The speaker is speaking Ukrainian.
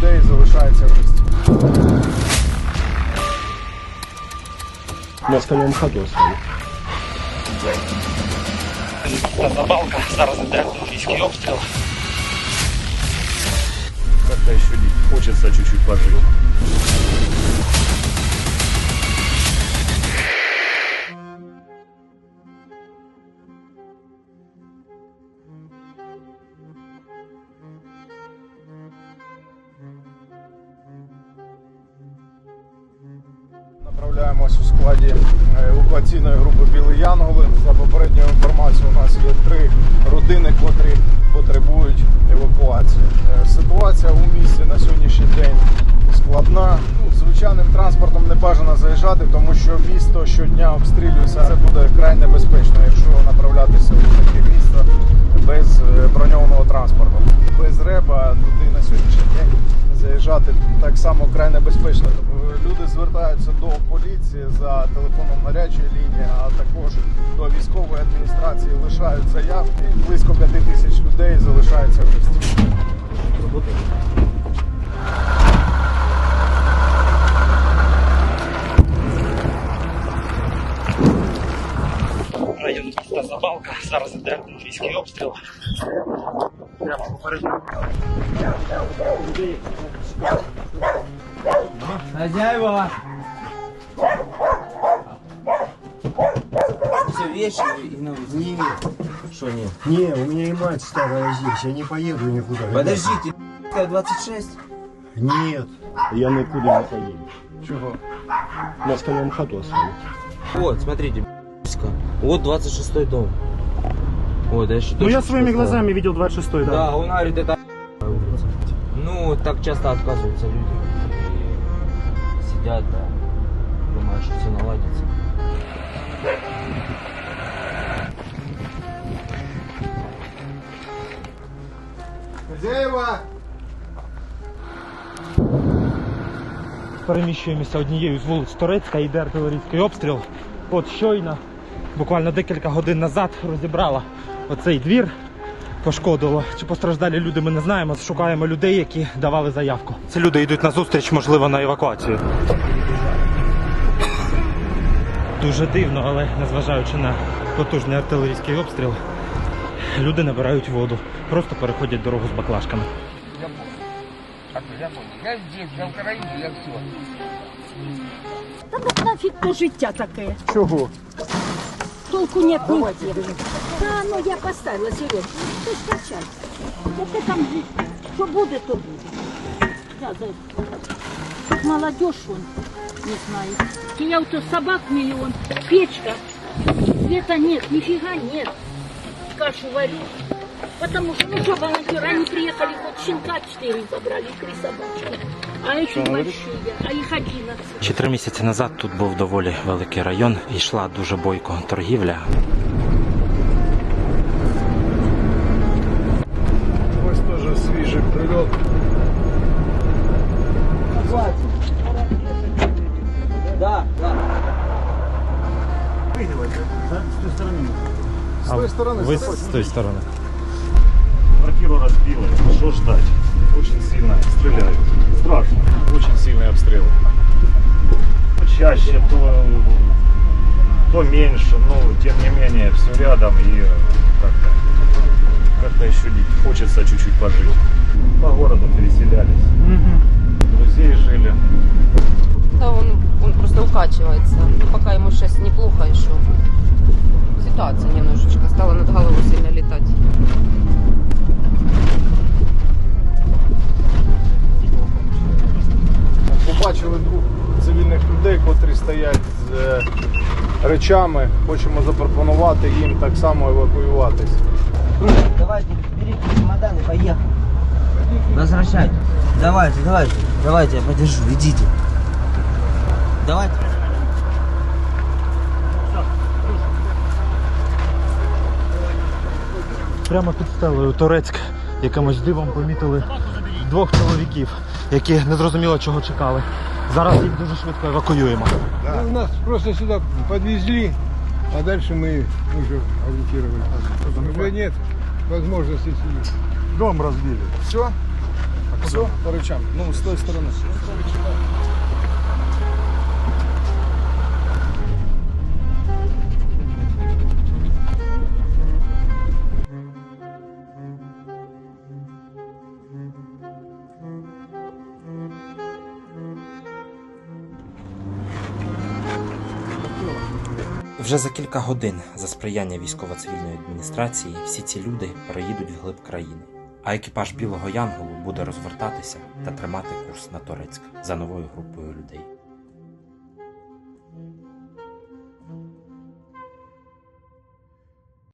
людей залишається в місті. Москалем ходу свою. Та забалка, зараз іде російський обстріл. Как-то еще не хочется чуть-чуть пожить. Направляємось у складі е, евакуаційної групи Білий Янголи. За попередньою інформацією, у нас є три родини, котрі потребують евакуації. Е, Ситуація у місті на сьогоднішній день складна. Ну, Звичайним транспортом не бажано заїжджати, тому що місто щодня обстрілюється. Це буде край небезпечно, якщо направлятися у таке місто без е, броньованого транспорту. Без реба туди на сьогоднішній день заїжджати так само край небезпечно. Люди звертаються до поліції за телефоном гарячої лінії, а також до військової адміністрації лишають заявки. Близько п'яти тисяч людей залишаються в місті. Район міста Забалка, зараз іде російський обстріл. Прямо попереду. Хозяева! Все вещи и на улице. Нет, Что нет? не, у меня и мать старая здесь, я не поеду никуда. Подождите, 26? Нет, Я никуда не поеду. Чого? Москалем ходу свою. Вот, смотрите. Вот 26 дом. Вот, я еще Ну я своими глазами видел 26-й, да. Да, он говорит, это. Ну, так часто отказываются люди. Сидят, да. Думают, что все наладится. Хазяєва! Переміщуємося однією з вулиць Торецька, йде артилерійський обстріл. От щойно, буквально декілька годин назад, розібрала оцей двір. Пошкодило. Чи постраждалі люди ми не знаємо. Шукаємо людей, які давали заявку. Ці люди йдуть на зустріч, можливо, на евакуацію. Дуже дивно, але незважаючи на потужний артилерійський обстріл, люди набирають воду, просто переходять дорогу з баклажками. Я здесь, я в Украине, я все. Та нафіг то життя таке. Чого? Толку нет нигде. Та ну я поставила, Сереж. Ти скачай. Яке там життя? Що буде, то буде. Я за... Тут молодежь он, не знаю. И я вот собак миллион, печка. Света нет, нифига нет. Кашу варю. Потому что, ну что, волонтеры, они приехали, вот щенка 4 забрали, три собачки. А эти большие, а их 11. Чотири місяці назад тут був доволі великий район і йшла дуже бойко торгівля. З тої сторони Ви заходь. з тої сторони. Квартиру разбило. Что ждать? Очень сильно стреляют. Страшно. Очень сильные обстрелы. То чаще, то, то меньше, но тем не менее все рядом и как-то как еще не хочется чуть-чуть пожить. По городу переселялись. Друзей жили. Да, он, он просто укачивается. Ну, пока ему сейчас неплохо еще. Ситуация немножечко стала над головой сильно летать. Побачили двох цивільних людей, котрі стоять з е, речами. Хочемо запропонувати їм так само евакуюватись. Давайте, берите чемоданы, поехали. Возвращайтесь. Давайте, давайте, давайте, я подержу, идите. Давайте. Прямо під стелею Торецьк якимось дивом помітили двох чоловіків, які не зрозуміло чого чекали. Зараз їх дуже швидко евакуюємо. Ну, Нас просто сюда подвезли, а дальше мы уже ориентировали. Уже нет возможности сидеть. Дом розбили. Все? Все, по речам. Ну, з тої сторони. Вже за кілька годин за сприяння військово-цивільної адміністрації всі ці люди переїдуть вглиб країни, а екіпаж Білого Янголу буде розвертатися та тримати курс на Торецьк за новою групою людей.